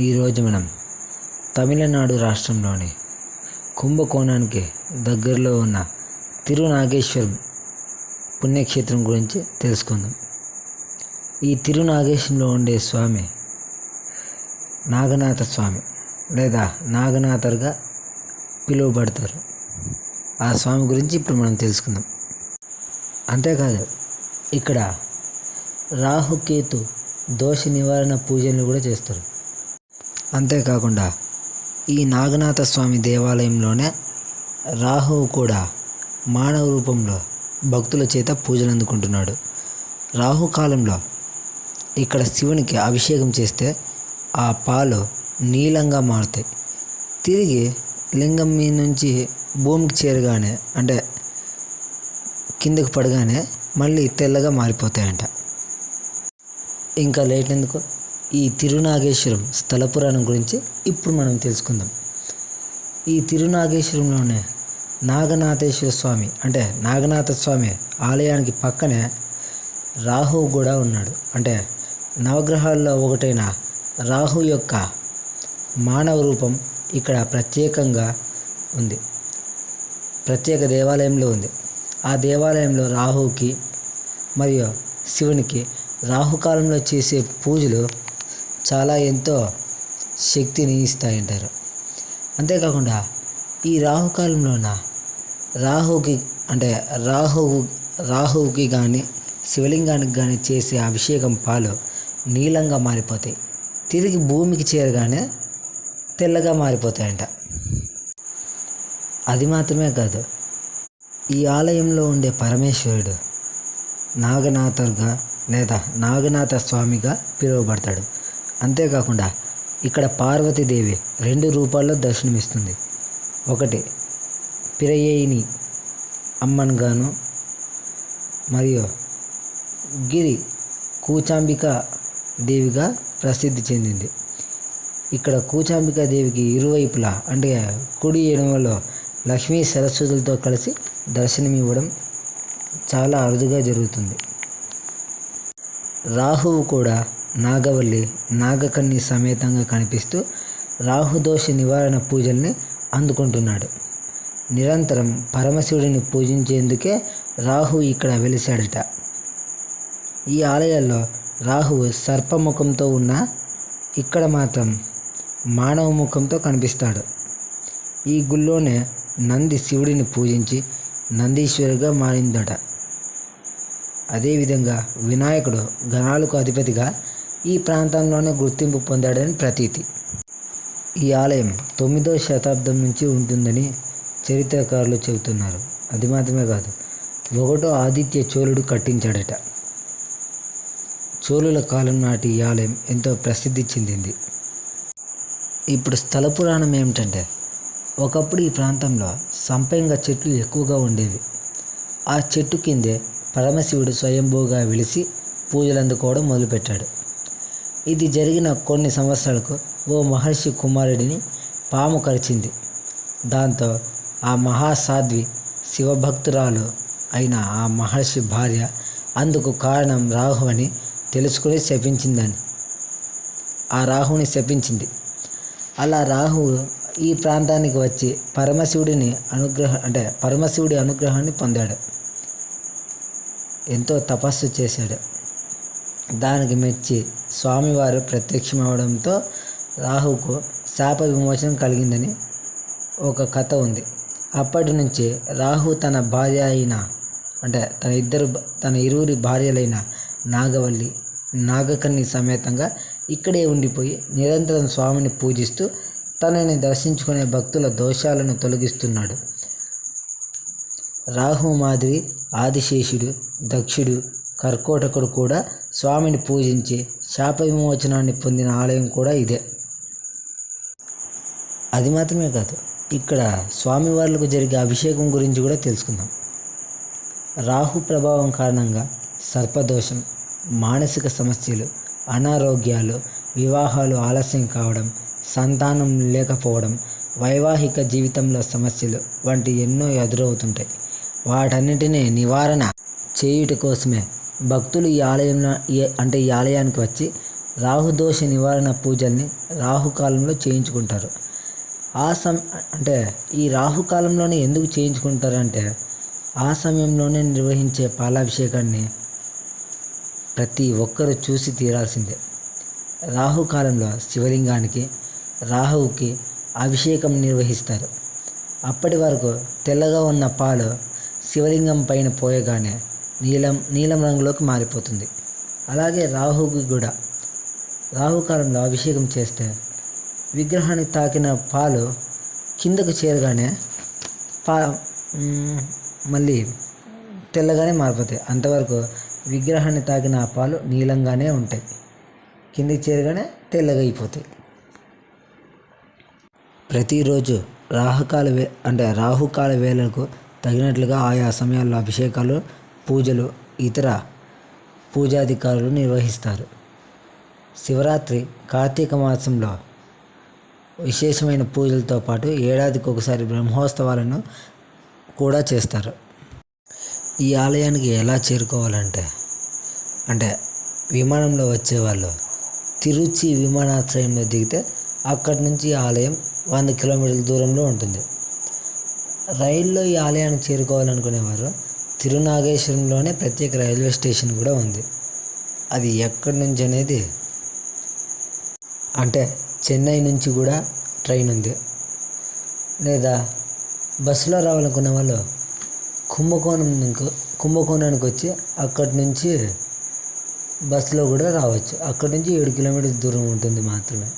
ఈరోజు మనం తమిళనాడు రాష్ట్రంలోని కుంభకోణానికి దగ్గరలో ఉన్న తిరునాగేశ్వరం పుణ్యక్షేత్రం గురించి తెలుసుకుందాం. ఈ తిరునాగేశ్వరంలో ఉండే స్వామి నాగనాథ స్వామి లేదా నాగనాథర్గా పిలువబడతారు. ఆ స్వామి గురించి ఇప్పుడు మనం తెలుసుకుందాం. అంతేకాదు ఇక్కడ రాహుకేతు దోష నివారణ పూజలు కూడా చేస్తారు. అంతేకాకుండా ఈ నాగనాథ స్వామి దేవాలయంలోనే రాహువు కూడా మానవ రూపంలో భక్తుల చేత పూజలు అందుకుంటున్నాడు. రాహుకాలంలో ఇక్కడ శివునికి అభిషేకం చేస్తే ఆ పాలు నీలంగా మారుతాయి. తిరిగి లింగం మీద నుంచి భూమికి చేరగానే అంటే కిందకు పడగానే మళ్ళీ తెల్లగా మారిపోతాయంట. ఇంకా లేట్ ఎందుకు? ఈ తిరునాగేశ్వరం స్థల పురాణం గురించి ఇప్పుడు మనం తెలుసుకుందాం. ఈ తిరునాగేశ్వరంలోనే నాగనాథేశ్వర స్వామి అంటే నాగనాథ స్వామి ఆలయానికి పక్కనే రాహువు కూడా ఉన్నాడు. అంటే నవగ్రహాల్లో ఒకటైన రాహు యొక్క మానవ రూపం ఇక్కడ ప్రత్యేకంగా ఉంది. ప్రత్యేక దేవాలయంలో ఉంది. ఆ దేవాలయంలో రాహుకి మరియు శివునికి రాహుకాలంలో చేసే పూజలు చాలా ఎంతో శక్తిని ఇస్తాయంటారు. అంతేకాకుండా ఈ రాహుకాలంలోన రాహుకి అంటే రాహువు రాహువుకి కానీ శివలింగానికి కానీ చేసే అభిషేకం పాలు నీలంగా మారిపోతాయి. తిరిగి భూమికి చేరగానే తెల్లగా మారిపోతాయంట. అది మాత్రమే కాదు ఈ ఆలయంలో ఉండే పరమేశ్వరుడు నాగనాథర్గా లేదా నాగనాథ స్వామిగా పిలువబడతాడు. అంతేకాకుండా ఇక్కడ పార్వతీదేవి రెండు రూపాల్లో దర్శనమిస్తుంది. ఒకటి పిరయేయిని అమ్మన్గాను మరియు గిరి కూచాంబిక దేవిగా ప్రసిద్ధి చెందింది. ఇక్కడ కూచాంబిక దేవికి ఇరువైపులా అంటే కుడి ఎడమలో లక్ష్మీ సరస్వతులతో కలిసి దర్శనమివ్వడం చాలా అరుదుగా జరుగుతుంది. రాహువు కూడా నాగవల్లి నాగకన్ని సమేతంగా కనిపిస్తూ రాహుదోష నివారణ పూజల్ని అందుకుంటున్నాడు. నిరంతరం పరమశివుడిని పూజించేందుకే రాహు ఇక్కడ వెలిశాడట. ఈ ఆలయాల్లో రాహువు సర్పముఖంతో ఉన్న ఇక్కడ మాత్రం మానవ ముఖంతో కనిపిస్తాడు. ఈ గుళ్ళోనే నంది శివుడిని పూజించి నందీశ్వరుగా మారిందట. అదేవిధంగా వినాయకుడు గణాలకు అధిపతిగా ఈ ప్రాంతంలోనే గుర్తింపు పొందాడని ప్రతీతి. ఈ ఆలయం తొమ్మిదో శతాబ్దం నుంచి ఉంటుందని చరిత్రకారులు చెబుతున్నారు. అది మాత్రమే కాదు ఒకటో ఆదిత్య చోళుడు కట్టించాడట. చోళుల కాలం నాటి ఈ ఆలయం ఎంతో ప్రసిద్ధి చెందింది. ఇప్పుడు స్థల పురాణం ఏమిటంటే ఒకప్పుడు ఈ ప్రాంతంలో సంపెంగ చెట్లు ఎక్కువగా ఉండేవి. ఆ చెట్టు కిందే పరమశివుడు స్వయంభూగా వెలిసి పూజలు అందుకోవడం మొదలుపెట్టాడు. ఇది జరిగిన కొన్ని సంవత్సరాలకు ఓ మహర్షి కుమారుడిని పాము కరిచింది. దాంతో ఆ మహాసాధ్వి శివభక్తురాలు అయిన ఆ మహర్షి భార్య అందుకు కారణం రాహు అని తెలుసుకుని శపించిందని. ఆ రాహుని శపించింది. అలా రాహు ఈ ప్రాంతానికి వచ్చి పరమశివుడిని అనుగ్రహ అంటే పరమశివుడి అనుగ్రహాన్ని పొందాడు. ఎంతో తపస్సు చేశాడు. దానికి మెచ్చి స్వామివారు ప్రత్యక్షమవడంతో రాహుకు శాప విమోచనం కలిగిందని ఒక కథ ఉంది. అప్పటి నుంచి రాహు తన భార్య అయిన అంటే తన ఇద్దరు తన ఇరువురి భార్యలైన నాగవల్లి నాగకర్ణి సమేతంగా ఇక్కడే ఉండిపోయి నిరంతరం స్వామిని పూజిస్తూ తనని దర్శించుకునే భక్తుల దోషాలను తొలగిస్తున్నాడు. రాహు మాదిరి ఆదిశేషుడు దక్షుడు కర్కోటకుడు కూడా స్వామిని పూజించి శాప విమోచనాన్ని పొందిన ఆలయం కూడా ఇదే. అది మాత్రమే కాదు ఇక్కడ స్వామివార్లకు జరిగే అభిషేకం గురించి కూడా తెలుసుకుందాం. రాహు ప్రభావం కారణంగా సర్పదోషం మానసిక సమస్యలు అనారోగ్యాలు వివాహాలు ఆలస్యం కావడం సంతానం లేకపోవడం వైవాహిక జీవితంలో సమస్యలు వంటి ఎన్నో ఎదురవుతుంటాయి. వాటన్నిటినీ నివారణ చేయుట కోసమే భక్తులు ఈ ఆలయంలో అంటే ఈ ఆలయానికి వచ్చి రాహుదోష నివారణ పూజల్ని రాహుకాలంలో చేయించుకుంటారు. ఆ సమ అంటే ఈ రాహుకాలంలోనే ఎందుకు చేయించుకుంటారంటే ఆ సమయంలోనే నిర్వహించే పాలాభిషేకాన్ని ప్రతి ఒక్కరూ చూసి తీరాల్సిందే. రాహుకాలంలో శివలింగానికి రాహువుకి అభిషేకం నిర్వహిస్తారు. అప్పటి వరకు తెల్లగా ఉన్న పాలు శివలింగం పైన పోయగానే నీలం నీలం రంగులోకి మారిపోతుంది. అలాగే రాహుకి కూడా. రాహుకాలంలో అభిషేకం చేస్తే విగ్రహానికి తాకిన పాలు కిందకు చేరగానే పా మళ్ళీ తెల్లగానే మారిపోతాయి. అంతవరకు విగ్రహాన్ని తాకిన ఆ పాలు నీలంగానే ఉంటాయి. కిందికి చేరగానే తెల్లగా అయిపోతాయి. ప్రతిరోజు రాహుకాల వే అంటే రాహుకాల వేళలకు తగినట్లుగా ఆయా సమయాల్లో అభిషేకాలు పూజలు ఇతర పూజాధికారులు నిర్వహిస్తారు. శివరాత్రి కార్తీక మాసంలో విశేషమైన పూజలతో పాటు ఏడాదికి ఒకసారి బ్రహ్మోత్సవాలను కూడా చేస్తారు. ఈ ఆలయానికి ఎలా చేరుకోవాలంటే అంటే విమానంలో వచ్చేవాళ్ళు తిరుచి విమానాశ్రయంలో దిగితే అక్కడి నుంచి ఆలయం వంద కిలోమీటర్ల దూరంలో ఉంటుంది. రైల్లో ఈ ఆలయానికి చేరుకోవాలనుకునేవారు తిరునాగేశ్వరంలోనే ప్రత్యేక రైల్వే స్టేషన్ కూడా ఉంది. అది ఎక్కడి నుంచి అనేది? అంటే చెన్నై నుంచి కూడా ట్రైన్ ఉంది. లేదా బస్సులో రావాలనుకున్న వాళ్ళు కుంభకోణం కుంభకోణానికి వచ్చి అక్కడి నుంచి బస్సులో కూడా రావచ్చు. అక్కడి నుంచి ఏడు కిలోమీటర్ల దూరం ఉంటుంది మాత్రమే.